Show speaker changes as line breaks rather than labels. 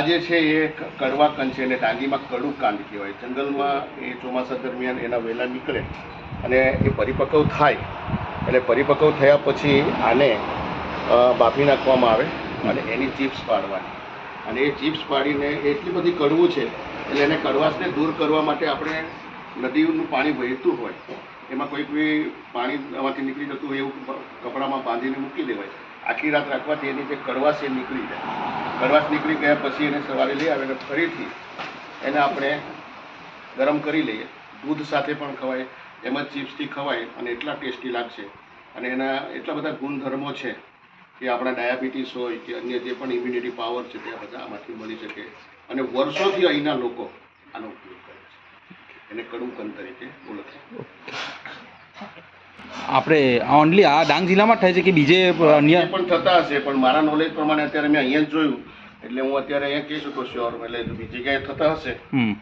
આ જે છે એ કડવા કંદ છે એને ડાંગીમાં કડું કાંદ કહેવાય. જંગલમાં એ ચોમાસા દરમિયાન એના વેલા નીકળે અને એ પરિપક્વ થાય. એટલે પરિપક્વ થયા પછી આને બાફી નાખવામાં આવે અને એની ચિપ્સ પાડવાની. અને એ ચિપ્સ પાડીને એટલી બધી કડવું છે, એટલે એને કડવાશને દૂર કરવા માટે આપણે નદીનું પાણી વહેતું હોય. એમાં કોઈ બી પાણી એમાંથી નીકળી જતું હોય એવું કપડામાં બાંધીને મૂકી દેવાય. આખી રાત રાખવાથી એની જે કડવાશ એ નીકળી જાય. કડવાશ નીકળી ગયા પછી એને સવારે લઈ આવે અને ફરીથી એને આપણે ગરમ કરી લઈએ. દૂધ સાથે પણ ખવાય, એમ જ ચિપ્સથી ખવાય અને એટલા ટેસ્ટી લાગશે. અને એના એટલા બધા ગુણધર્મો છે કે આપણા ડાયાબિટીસ હોય કે અન્ય જે પણ ઇમ્યુનિટી પાવર છે તે બધા આમાંથી મળી શકે. અને વર્ષોથી અહીંના લોકો આનો ઉપયોગ કરે છે. એને કડું કંદ તરીકે ઓળખે
આપણે ઓનલી આ ડાંગ જિલ્લામાં થાય છે કે બીજે અન્ય
પણ થતા હશે પણ મારા નોલેજ પ્રમાણે અત્યારે મેં અહીંયા જ જોયું. એટલે હું અત્યારે અહીંયા કહી શકું છું એટલે બીજી જગ્યાએ થતા હશે.
હમ.